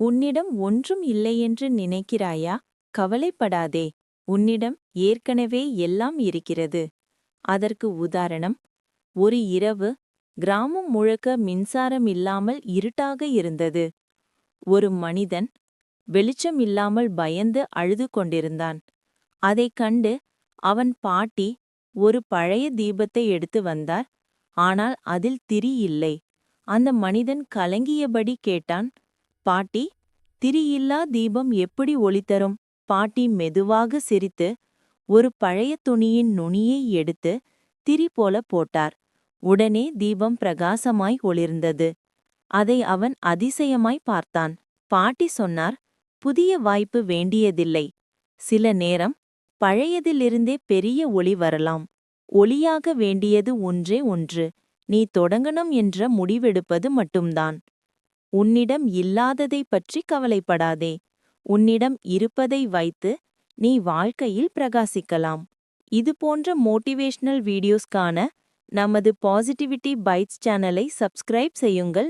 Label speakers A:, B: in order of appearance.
A: உன்னிடம் ஒன்றும் இல்லையென்று நினைக்கிறாயா? கவலைப்படாதே. உன்னிடம் ஏற்கனவே எல்லாம் இருக்கிறது. அதற்கு உதாரணம் ஒரு இரவு கிராமம் முழுக்க மின்சாரம் இல்லாமல் இருட்டாக இருந்தது. ஒரு மனிதன் வெளிச்சம் இல்லாமல் பயந்து அழுது கொண்டிருந்தான். அதைக் கண்டு அவன் பாட்டி ஒரு பழைய தீபத்தை எடுத்து வந்தார். ஆனால் அதில் திரி இல்லை. அந்த மனிதன் கலங்கியபடி கேட்டான் பாட்டி திரியில்லா தீபம் எப்படி ஒளித்தரும்? பாட்டி மெதுவாக சிரித்து ஒரு பழைய துணியின் நுனியை எடுத்து திரி போல போட்டார். உடனே தீபம் பிரகாசமாய் ஒளிர்ந்தது. அதை அவன் அதிசயமாய் பார்த்தான். பாட்டி சொன்னார் புதிய வாய்ப்பு வேண்டியதில்லை. சில நேரம் பழையதிலிருந்தே பெரிய ஒளி வரலாம். ஒளியாக வேண்டியது ஒன்றே ஒன்று. நீ தொடங்கணும் என்ற முடிவெடுப்பது மட்டும்தான். உன்னிடம் இல்லாததை பற்றி கவலைப்படாதே. உன்னிடம் இருப்பதை வைத்து நீ வாழ்க்கையில் பிரகாசிக்கலாம். இது போன்ற மோட்டிவேஷனல் வீடியோஸ்க்கான நமது பாசிட்டிவிட்டி பைட்ஸ் சேனலை சப்ஸ்கிரைப் செய்யுங்கள்.